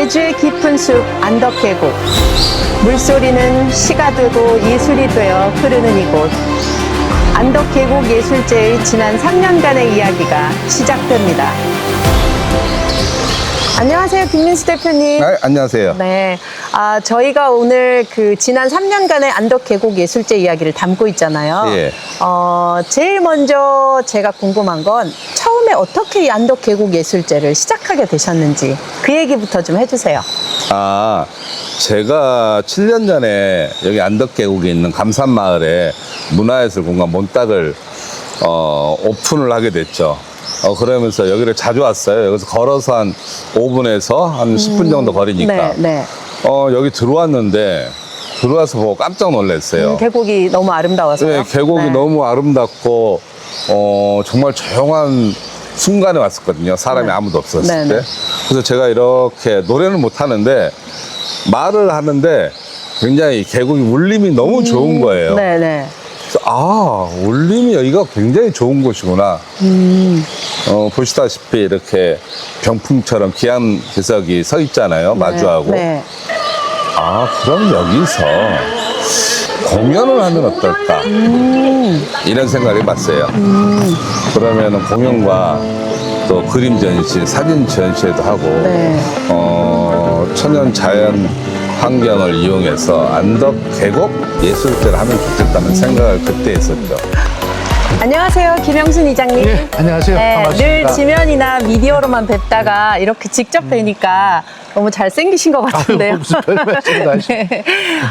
제주의 깊은 숲 안덕계곡 물소리는 시가 되고 예술이 되어 흐르는 이곳 안덕계곡 예술제의 지난 3년간의 이야기가 시작됩니다. 안녕하세요, 김민수 대표님. 아, 안녕하세요. 네. 아, 저희가 오늘 그 지난 3년간의 안덕 계곡 예술제 이야기를 담고 있잖아요. 예. 어, 제일 먼저 제가 궁금한 건 처음에 어떻게 이 안덕 계곡 예술제를 시작하게 되셨는지 그 얘기부터 좀 해주세요. 아, 제가 7년 전에 여기 안덕 계곡에 있는 감산마을에 문화예술 공간 몬딱을 어, 오픈을 하게 됐죠. 어, 그러면서 여기를 자주 왔어요. 여기서 걸어서 한 5분에서 한 10분 정도 거리니까. 네, 네. 어, 여기 들어왔는데 들어와서 보고 깜짝 놀랐어요. 음, 계곡이 너무 아름다워서요. 네, 계곡이 네. 너무 아름답고 어, 정말 조용한 순간에 왔었거든요. 사람이 네. 아무도 없었을 네, 네. 때. 그래서 제가 이렇게 노래는 못 하는데 말을 하는데 굉장히 계곡이 울림이 너무 좋은 거예요. 네, 네. 그래서 아, 울림이 여기가 굉장히 좋은 곳이구나. 음. 어, 보시다시피 이렇게 병풍처럼 귀한 개석이 서 있잖아요. 마주하고. 네. 아, 그럼 여기서 공연을 하면 어떨까? 이런 생각을 해봤어요. 그러면 공연과 또 그림 전시, 사진 전시회도 하고, 네. 어, 천연 자연 환경을 이용해서 안덕 계곡 예술제를 하면 좋겠다는 생각을 그때 했었죠. 안녕하세요, 김영순 이장님. 네, 안녕하세요. 네, 늘 반갑습니다. 지면이나 미디어로만 뵙다가 이렇게 직접 뵈니까 너무 잘생기신 것 같은데요. 아유, 무슨 별 말씀을 하시- 네.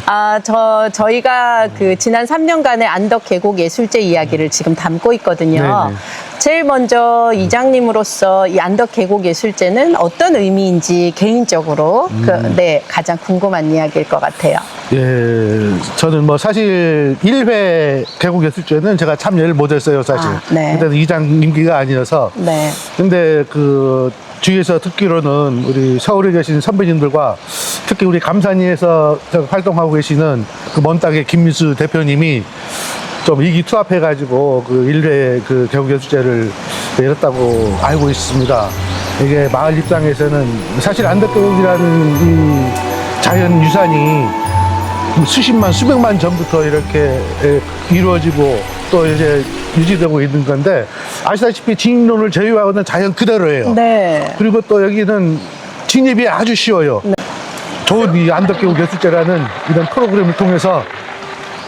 아, 저, 저희가 그 지난 3년간의 안덕 계곡 예술제 이야기를 지금 담고 있거든요. 네네. 제일 먼저 이장님으로서 이 안덕 계곡 예술제는 어떤 의미인지 개인적으로 음. 그, 네, 가장 궁금한 이야기일 것 같아요. 예, 저는 뭐 사실 1회 계곡 예술제는 제가 참여를 못했어요, 사실. 아, 네. 그때는 이장 임기가 아니어서. 네. 근데 그 주위에서 듣기로는 우리 서울에 계신 선배님들과 특히 우리 감산리에서 저 활동하고 계시는 그 먼 땅의 김민수 대표님이 좀 이기투합해가지고 그 1회 그 계곡예술제를 열었다고 알고 있습니다. 이게 마을 입장에서는 사실 안덕계곡이라는 이 자연 유산이 수십만 수백만 전부터 이렇게 에, 이루어지고 또 이제 유지되고 있는 건데 아시다시피 진입론을 제외하고는 자연 그대로예요. 네. 그리고 또 여기는 진입이 아주 쉬워요. 좋은 이 안덕계곡 예술제라는 이런 프로그램을 통해서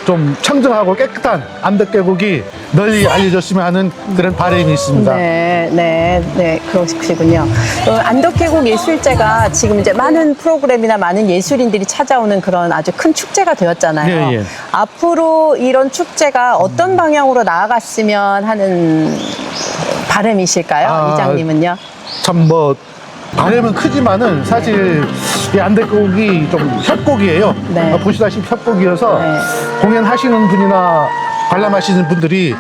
좀 청정하고 깨끗한 안덕계곡이 널리 알려졌으면 하는 그런 바람이 있습니다. 네, 네, 네, 그러시군요. 어, 안덕계곡 예술제가 지금 이제 많은 프로그램이나 많은 예술인들이 찾아오는 그런 아주 큰 축제가 되었잖아요. 예, 예. 앞으로 이런 축제가 어떤 방향으로 나아갔으면 하는 바람이실까요, 아, 이장님은요? 참 뭐 바람은 크지만은 사실 이 안덕곡이 좀 협곡이에요. 네. 어, 보시다시피 협곡이어서 네. 공연하시는 분이나 관람하시는 분들이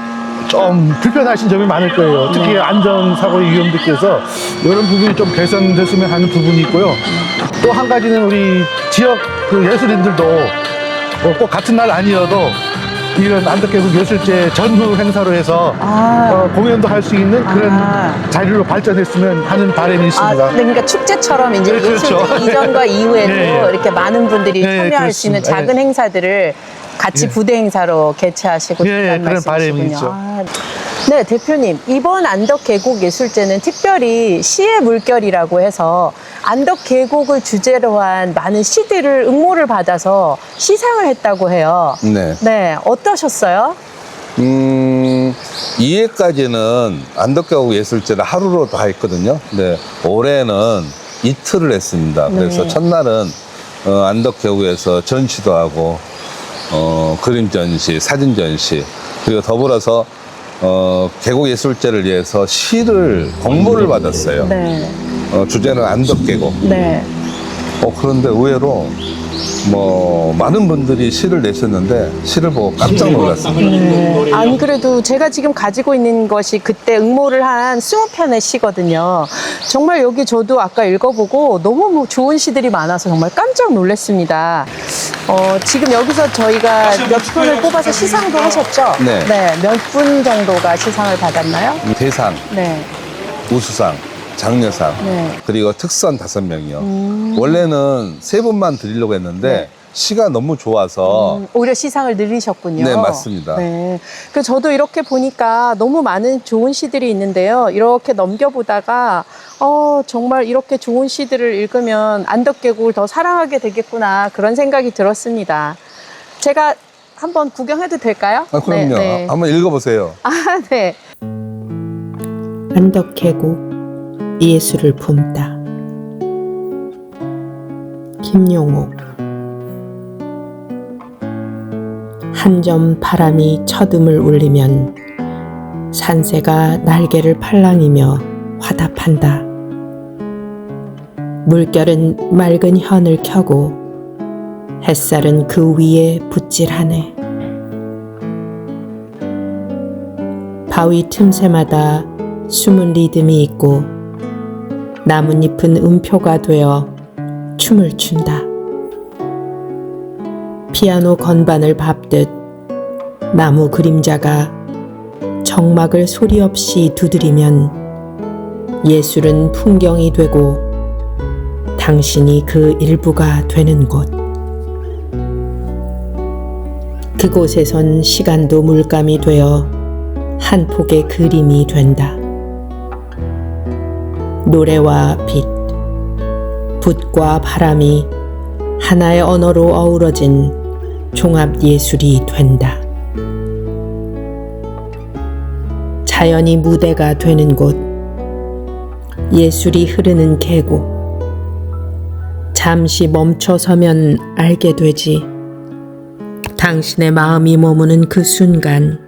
좀 불편하신 점이 많을 거예요. 특히 안전사고의 위험들께서 이런 부분이 좀 개선됐으면 하는 부분이 있고요. 또 한 가지는 우리 지역 그 예술인들도 어, 꼭 같은 날 아니어도 이런 안덕계곡 예술제 전후 행사로 해서 아. 어, 공연도 할 수 있는 그런 아. 자리로 발전했으면 하는 바람이 아, 있습니다. 네, 그러니까 축제처럼 이제 네, 그렇죠. 예술제 이전과 이후에도 예, 예. 이렇게 많은 분들이 예, 참여할 수 있는 그렇습니다. 작은 행사들을 같이 예. 부대 행사로 개최하시고 예, 그런 바람이 말씀이시군요. 있죠. 아, 네, 대표님. 이번 안덕 계곡 예술제는 특별히 시의 물결이라고 해서 안덕 계곡을 주제로 한 많은 시들을 응모를 받아서 시상을 했다고 해요. 네. 네, 어떠셨어요? 음, 2회까지는 안덕계곡 예술제를 하루로 다 했거든요. 근데 올해는 이틀을 했습니다. 그래서 네. 첫날은 어, 안덕계곡에서 전시도 하고 어, 그림 전시, 사진 전시 그리고 더불어서 어, 계곡 예술제를 위해서 시를 공모를 받았어요. 네, 어, 주제는 안덕계곡. 네. 어, 그런데 의외로 뭐 많은 분들이 시를 내셨는데 시를 보고 깜짝 놀랐습니다. 네. 안 그래도 제가 지금 가지고 있는 것이 그때 응모를 한 20편의 시거든요. 정말 여기 저도 아까 읽어보고 너무 뭐 좋은 시들이 많아서 정말 깜짝 놀랐습니다. 어, 지금 여기서 저희가 몇 분을 뽑아서 시상도 하셨죠? 네. 몇분 정도가 시상을 받았나요? 대상, 네. 우수상, 장려상 네. 그리고 특선 다섯 명이요. 음. 원래는 세 분만 드리려고 했는데 네. 시가 너무 좋아서 음, 오히려 시상을 늘리셨군요. 네, 맞습니다. 네. 그 저도 이렇게 보니까 너무 많은 좋은 시들이 있는데요. 이렇게 넘겨보다가 어, 정말 이렇게 좋은 시들을 읽으면 안덕계곡을 더 사랑하게 되겠구나 그런 생각이 들었습니다. 제가 한번 구경해도 될까요? 아, 그럼요. 네, 네. 한번 읽어보세요. 아, 네. 안덕해고 예수를 품다. 김용옥 한 점 바람이 첫음을 울리면 산새가 날개를 팔랑이며 화답한다. 물결은 맑은 현을 켜고 햇살은 그 위에 붓질하네. 바위 틈새마다 숨은 리듬이 있고 나뭇잎은 음표가 되어 춤을 춘다. 피아노 건반을 밟듯 나무 그림자가 정막을 소리 없이 두드리면 예술은 풍경이 되고 당신이 그 일부가 되는 곳. 그곳에선 시간도 물감이 되어 한 폭의 그림이 된다. 노래와 빛, 붓과 바람이 하나의 언어로 어우러진 종합 예술이 된다. 자연이 무대가 되는 곳, 예술이 흐르는 계곡. 잠시 멈춰서면 알게 되지. 당신의 마음이 머무는 그 순간,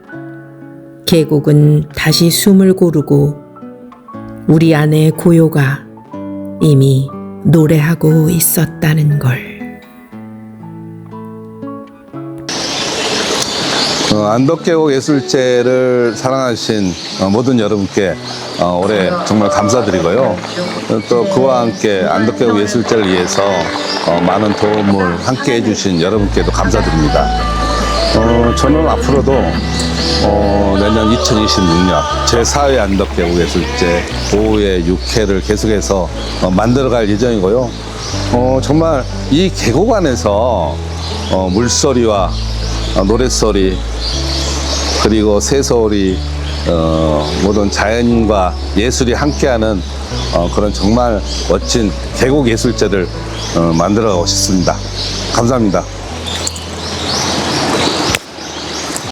계곡은 다시 숨을 고르고 우리 안의 고요가 이미 노래하고 있었다는 걸. 어, 안덕계곡 예술제를 사랑하신 어, 모든 여러분께 어, 올해 정말 감사드리고요. 어, 또 그와 함께 안덕계곡 예술제를 위해서 어, 많은 도움을 함께 해주신 여러분께도 감사드립니다. 어, 저는 앞으로도 어, 내년 2026년 제4회 안덕계곡 예술제 5회 6회를 계속해서 어, 만들어갈 예정이고요. 어, 정말 이 계곡 안에서 어, 물소리와 어, 노랫소리 그리고 새소리 어, 모든 자연과 예술이 함께하는 어, 그런 정말 멋진 계곡 예술제를 어, 만들어 싶습니다. 감사합니다.